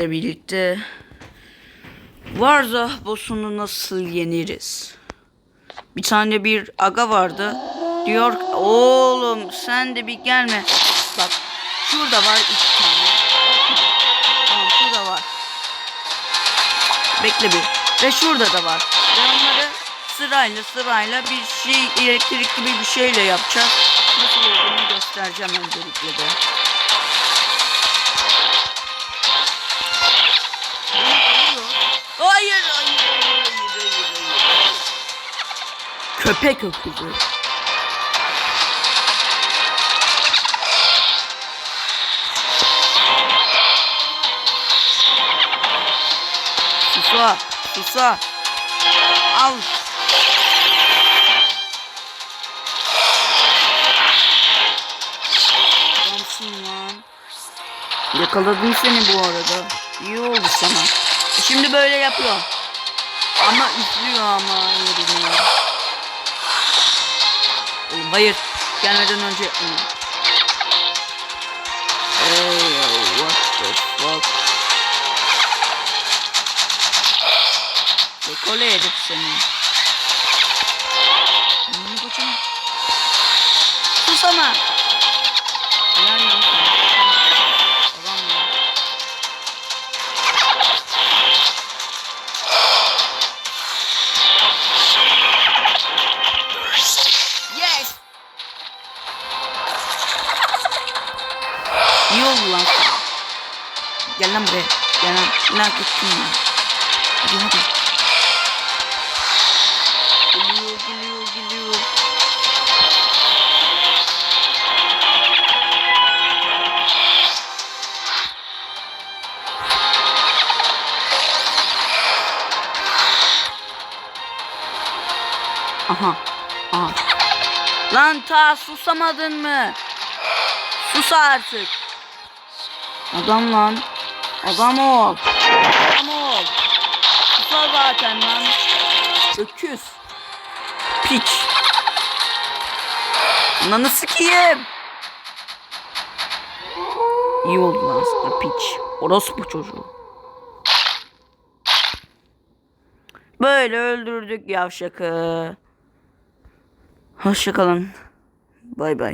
ile birlikte Varza boss'unu nasıl yeniriz? Bir tane bir aga vardı. Diyor oğlum sen de bir gelme. Bak şurada var iki tane. Tamam şurada var. Bekle bir. Ve şurada da var. Ve onları sırayla sırayla bir şey elektrik gibi bir şeyle yapacağız. Nasıl olduğunu göstereceğim öncelikle de. Köpek öküzü. Susa, susa. Al. Yakaladım seni bu arada. İyi oldu sana. Şimdi böyle yapıyor. Ama üflüyor ama hayır. Gelmeden önce yapmayın. Hey, what the fuck? Dekole edip seni. Amına koçum. Sus ama. Helal lan Oldu lan sana. Gel lan buraya. Gel lan. Lan gittin ya. Hadi hadi. Geliyor geliyor geliyor. Aha. Aha. Lan ta susamadın mı? Sus artık. Adam lan. Adam ol. Adam ol. Susa zaten lan. Öküz. Piç. Ananı sikeyim. İyi oldu lan sana piç. Orospu çocuğu. Böyle öldürdük yavşakı. Hoşçakalın. Bay bay.